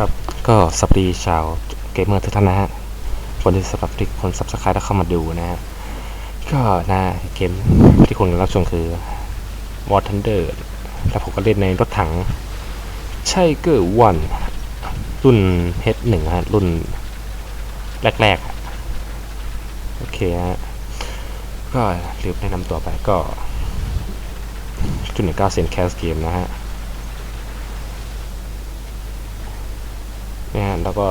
ครับ ก็สวัสดีชาวเกมเมอร์ทุกท่านนะฮะคนที่สมัครคนสับสไครต์แล้วเข้ามาดูนะฮะ ก็นะเกมที่คุณรับชมคือ War Thunder แล้วผมก็เล่นในรถถังใช่เกอร์วันรุ่น H1 ฮะ รุ่นแรกๆอะโอเคฮะ ก็ลืมแนะนำตัวไปก็จุดหนึ่งเก้าเซนแคสเกมนะฮะ นะฮะ แล้วก็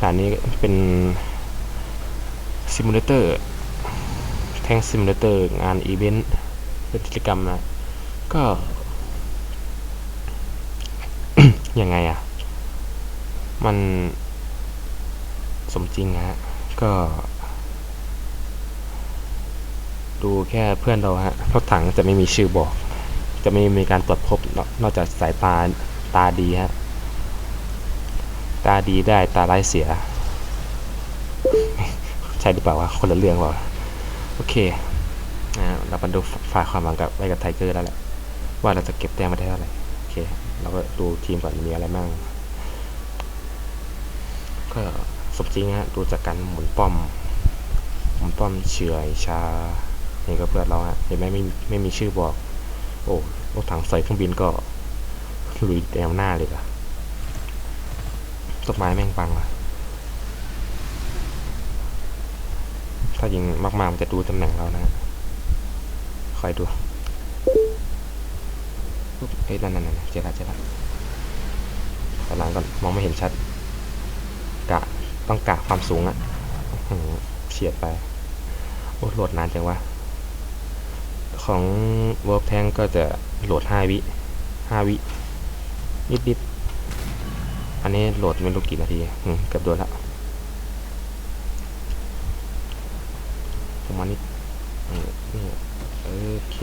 ด่านนี้เป็นซิมูเลเตอร์แท่งซิมูเลเตอร์งานอีเวนต์กิจกรรมนะ ก็ ยังไงอะมันสมจริงฮะ ก็ ดูแค่เพื่อนเราฮะรถถังจะไม่มีชื่อบอก จะไม่มีการตรวจพบนอกจากสายตาตาดีฮะ ตาดีได้ตาร้ายเสีย ใช่หรือเปล่าวะคนละเรื่องเปล่าวะโอเคนะเรามาดูฝากความหวังกับไว้กับไทเกอร์แล้วแหละ ว่าเราจะเก็บแต้มมาได้เท่าไหร่โอเค เราก็ดูทีมก่อนมีอะไรบ้างก็สมจริงฮะดูจากการหมุนป้อมหมุนป้อมเฉอยชานี่ก็เพื่อนเราฮะเห็นไหมไม่ไม่มีชื่อบอก โอ้รถถังใส่เครื่องบินก็ลุยแนวหน้าเลยอะ ต้นไม้แม่งบังว่ะ ถ้ายิงมากๆมันจะดูตำแหน่งเรานะคอยดูปุ๊บเฮ้ยนั่นนั่นนั่นเจอละเจอละตอนหลังก่อนมองไม่เห็นชัด กะต้องกะความสูงอะเฉียดไป โอ้โหลดนานจังวะ ของเวิร์กแทงก็จะโหลดห้าวิห้าวิ นิดๆ อันนี้โหลดไม่รู้กี่นาทีเกือบโดนละประมาณนี้นี่โอเค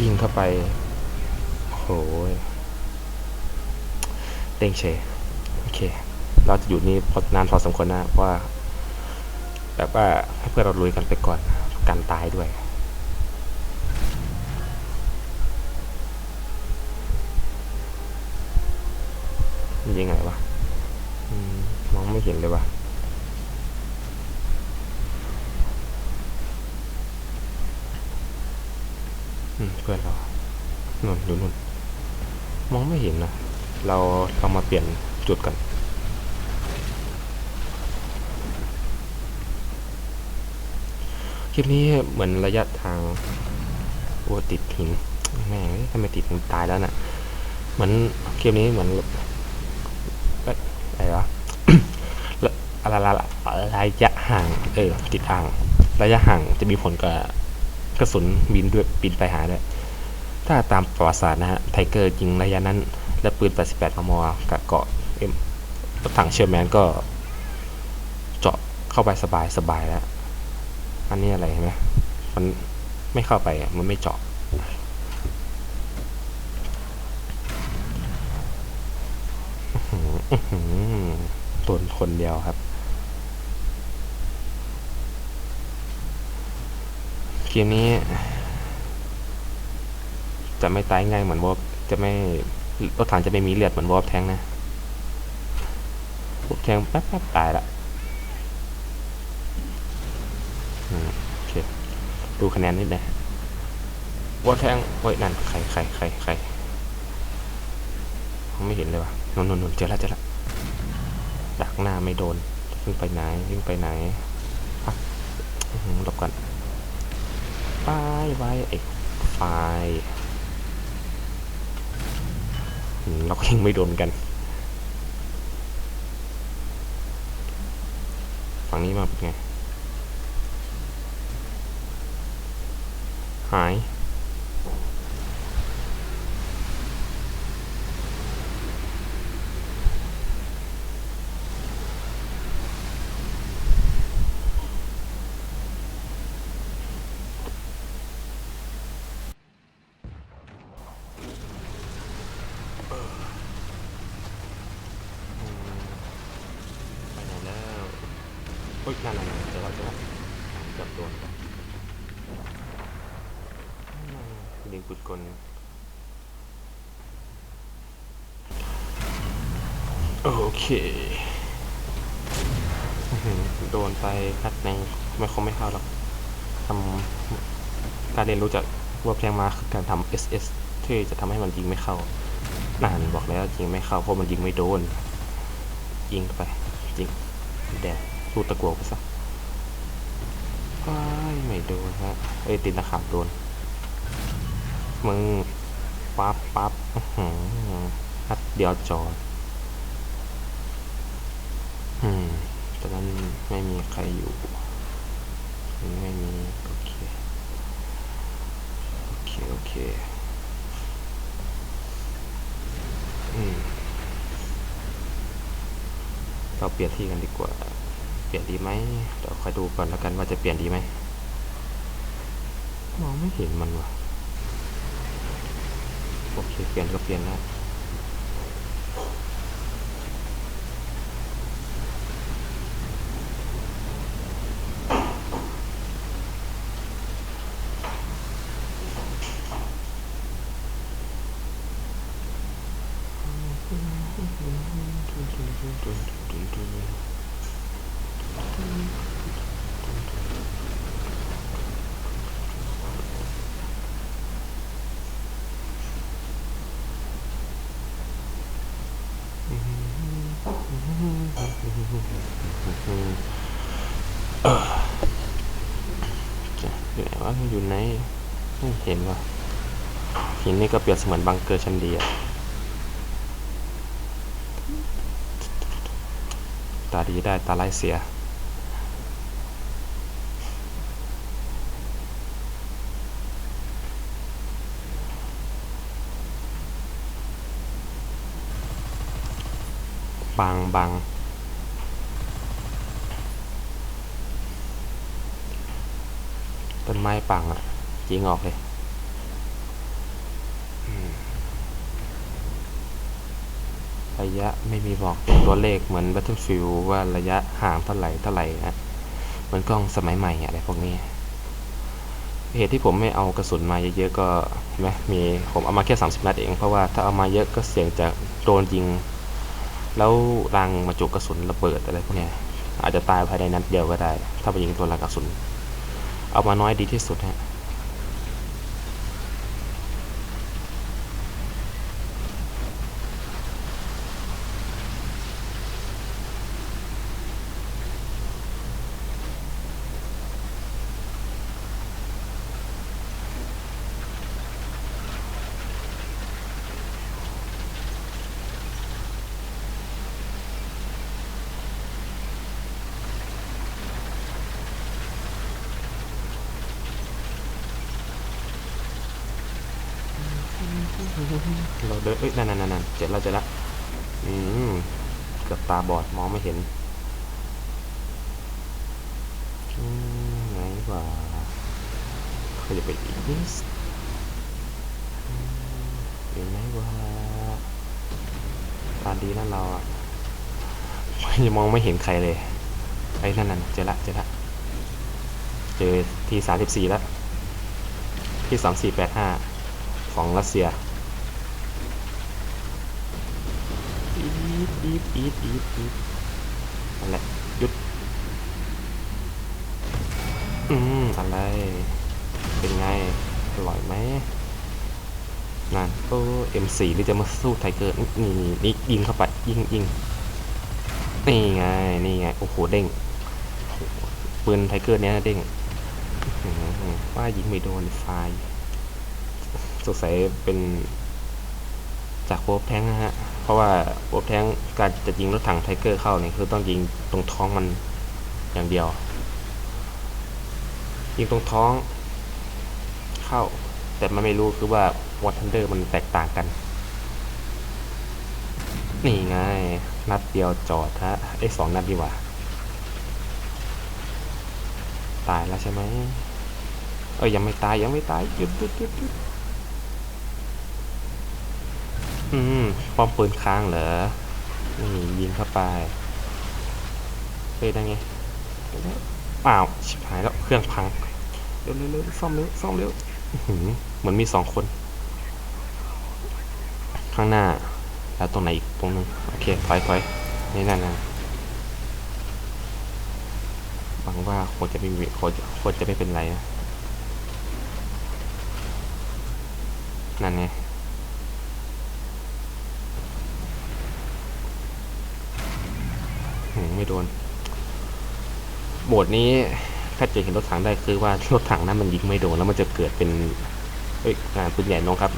ยิงเข้าไปโหยเด้งเชโอเค เราจะอยู่นี่พอนานพอสมควรนะเพราะว่า แบบว่าให้เพื่อนเราลุยกันไปก่อนกันตายด้วย ยังไงวะมองไม่เห็นเลยวะเพื่อนเรานุ่นอยู่นุ่น มองไม่เห็นนะ เราเรามาเปลี่ยนจุดกันคลิปนี้เหมือนระยะทางโอ้ติดหินแม่งทำไมติดหินตายแล้วน่ะเหมือนคลิปนี้เหมือน อะไรวะ อะไระระยะห่างเออติดอ่าง ระยะห่างจะมีผลกับกระสุนบินด้วยบินไปหาด้วยถ้าตามประวัติศาสตร์นะฮะไทเกอร์ยิงระยะนั้น และปืน 88 มม กับเกาะเอ็มรถถังเชอร์แมนก็ เจาะเข้าไปสบายสบายแล้ว อันนี้อะไรเห็นไหมมันไม่เข้าไปมันไม่เจาะอื้อหือตนคนเดียวครับ เก มนี้ จะไม่ตายง่ายเหมือนวอลจะไม่รถถังจะไม่มีเลือดเหมือนวอลแทงนะวอลแทงแป๊บแป๊บตายละอืมโอเคดูคะแนนนิดนะวอลแทงโอ้ยนั่นใครใครใครใครไม่เห็นเลยว่ะนนนนนเจอแล้วเจอแล้วดักหน้าไม่โดนวิ่งไปไหนวิ่งไปไหนอะอื้อหือหลบก่อน ไปไว้ไอ้ไฟเราก็ยังไม่โดนกัน ฝั่งนี้มาเป็นไง หาย ไปไหนแล้วเฮ้ยนั่นนั่นเจอแล้วเจอแล้วเกือบโดนยิงปืนกลโอเค โดนไปนัดหนึงไม่คงไม่เข้าหรอกทำการเรียนรู้จากว่าแพงมาคือการทำ SS ที่จะทำให้มันยิงไม่เข้านานบอกแล้วยิงไม่เข้าเพราะมันยิงไม่โดน ยิงไปยิง แดด รูดตะกัวไปซะไม่โดนฮะเอ้ยติดตะขาบโดนมึงปั๊บปั๊บอัดเดียวจอดอืมตอนนั้นไม่มีใครอยู่ ไม่มี โอเค โอเค โอเค อืมเราเปลี่ยนที่กันดีกว่า เปลี่ยนดีไหมเดี๋ยวคอยดูก่อนแล้วกันว่าจะเปลี่ยนดีไหมมองไม่เห็นมันว่ะโอเคเปลี่ยนก็เปลี่ยนแล้ว อยู่ไหนวะอยู่ไหนไม่เห็นว่ะหินนี่ก็เปรียบเสมือนบังเกอร์ชั้นดีอะตาดีได้ตาไร้เสียบางบาง ต้นไม้ปังอะยิงออกเลยระยะไม่มีบอกตัวเลขเหมือน Battlefield ว่าระยะห่างเท่าไหร่เท่าไหร่อะเหมือนกล้องสมัยใหม่อะไรพวกนี้ เหตุที่ผมไม่เอากระสุนมาเยอะๆก็เห็นไหมมีผมเอามาแค่ 30 นัดเองเพราะว่าถ้าเอามาเยอะก็เสี่ยงจะโดนยิง แล้วรังมาจุกระสุนระเบิดอะไรพวกนี้อาจจะตายภายในนัดเดียวก็ได้ ถ้าไปยิงตัวรังกระสุน เอามาน้อยดีที่สุดฮะ เราเดินเอ้ยนั่นนั่นนั่นเจ็ดแล้วเจ็ดแล้วอืมเกือบตาบอดมองไม่เห็นไหนวะเขาจะไปอีกนิดอืมอยู่ไหนวะตาดีนั่นเราอะยังมองไม่เห็นใครเลยไอ้นั่นนั่นเจอละเจอละเจอทีสามสิบสี่แล้วที่สามสี่แปดห้า ของรัสเซียอีดอีดอีดอีดอีดนั่นแหละหยุด อืมอะไร เป็นไงอร่อยไหมนั่นโอ้เอ็มสี่หรือจะมาสู้ไทเกอร์นี่นี่นี่ยิงเข้าไป ยิงยิงนี่ไง นี่ไง โอ้โห เด้งโอ้โหปืนไทเกอร์เนี้ยเด้งอื้อหือว่ายิงไม่โดนไฟล์ สงสัยเป็นจากโวบแทงนะฮะ เพราะว่าโวบแทงการจะยิงรถถังไทเกอร์เข้าเนี่ยคือต้องยิงตรงท้องมันอย่างเดียว ยิงตรงท้องเข้า แต่มันไม่รู้คือว่าวอทันเดอร์มันแตกต่างกัน นี่ไง นัดเดียวจอดฮะไอ้สองนัดดีกว่า ตายแล้วใช่ไหมเอ้ยยังไม่ตายยังไม่ตายหยุดหยุดหยุดหยุด อืมป้อมปืนค้างเหรอนี่ยิงเข้าไปเฮ้ยได้ไงอ้าวชิบหายแล้วเครื่องพังเร็วเร็วเร็วซ่อมเร็วซ่อมเร็วเหมือนมีสองคน ข้างหน้า แล้วตรงไหนอีกตรงนึงโอเคถอยถอยนี่นั่นนะหวังว่าคจะไม่มีควรจะคจะไม่เป็นไรนะนั่นไง หืมไม่โดนโบสถ์นี้ถ้าจะเห็นรถถังได้คือว่ารถถังนั้นมันยิงไม่โดนแล้วมันจะเกิดเป็นเอ้ยงานปืนใหญ่ลงครับ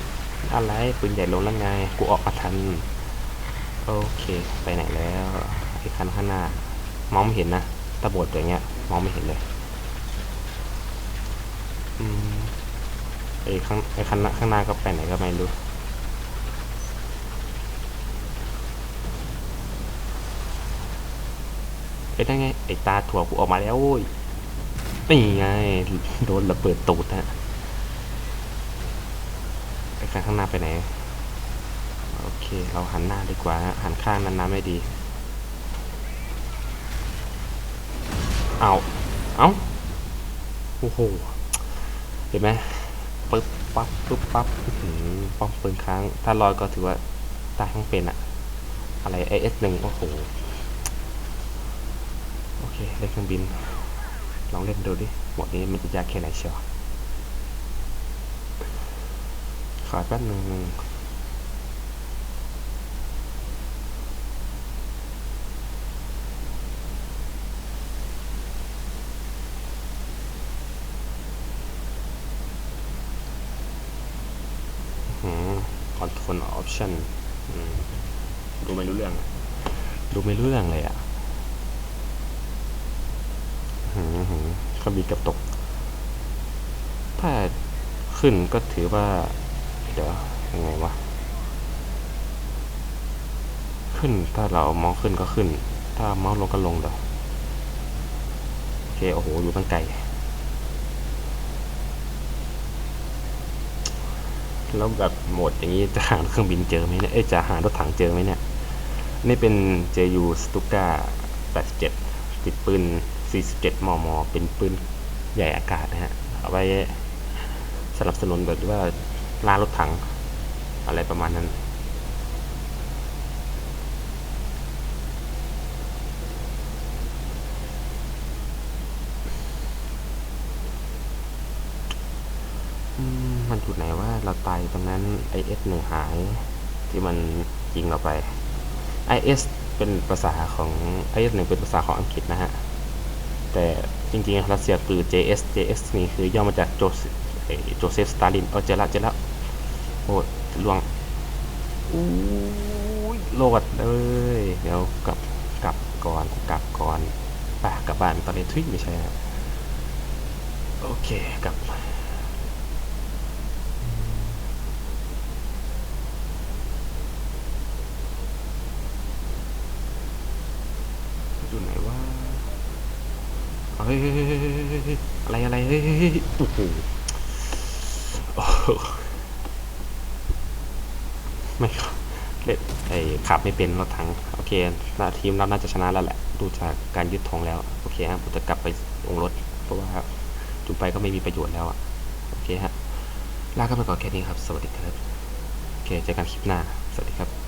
อะไรปืนใหญ่ลงแล้วไงกูออกมาทันโอเค ไปไหนแล้วไอ้คันข้างหน้ามองไม่เห็นนะถ้าโบดอย่างเงี้ย มองไม่เห็นเลยอืมไอ้ข้างไอ้คันข้างหน้าก็ไปไหนก็ไม่รู้ อ้นั่นไงไอ้ตาถั่วกูออกมาแล้วโว้ยนี่ไงโดนระเบิดตูดฮะไอ้ข้างหน้าไปไหนโอเค เราหันหน้าดีกว่าหันข้างนั้นน้ำไม่ดีเอาเอาโอ้โหเห็นไหมปึ๊บปั๊บปึ๊บปั๊บหือป้อมปืนค้าง ถ้าลอยก็ถือว่าตายทั้งเป็นอะอะไร AS หนึ่งโอ้โห เคเล่นเครื่องบิน ลองเล่นดูดิหมดนี้มันจะยากแค่ไหนเชียวขอแป๊บหนึ่งอืมคอนโทรลออปชั่นดูไม่รู้เรื่องอะดูไม่รู้เรื่องเลยอะหืม หืมเครื่องบินเกับตก ถ้าขึ้นก็ถือว่า เดี๋ยวยังไงวะ ขึ้นถ้าเราเมาส์ขึ้นก็ขึ้น ถ้าเมาส์ลงก็ลงเดี๋ยวโอเคโอ้โหอยู่ตั้งไกลแล้วแบบโหมดอย่างนี้จะหาเครื่องบินเจอไหมเนี่ย เอ้ยจะหารถถังเจอไหมเนี่ย นี่เป็น JU Stuka 87 ติดปืน 47 มม เป็นปืนใหญ่อากาศนะฮะ เอาไว้สนับสนุนแบบว่าล่ารถถัง อะไรประมาณนั้นมมันจุดไหนว่าเราตายตรงนั้น IS หนึ่งหายที่มันยิงเราไป IS เป็นภาษาของ IS หนึ่งเป็นภาษาของอังกฤษนะฮะ แต่จริงๆรัสเซียคือ JS JS นี่คือย่อมาจากโจเซโจเซฟสตาลินเออเจละเจอละโอ้ลวงอู้ยโลดเลยเดี๋ยวกลับกลับก่อนกลับก่อนไป่ะกลับบ้านตอนนี้ทวิตไม่ใช่โอเคกลับ อยู่ไหนว่า เฮ้ยอะไรอะไรเฮ้ยโอ้โหไม่เล่นไอ้ขับไม่เป็นรถถังโอเคนาทีมเราน่าจะชนะแล้วแหละ ดูจากการยึดธงแล้ว โอเคฮะผมจะกลับไปลงรถ เพราะว่าจุดไปก็ไม่มีประโยชน์แล้วอะโอเคฮะ ลากันไปก่อนแค่นี้ครับ สวัสดีครับ โอเคเจอกันคลิปหน้า สวัสดีครับ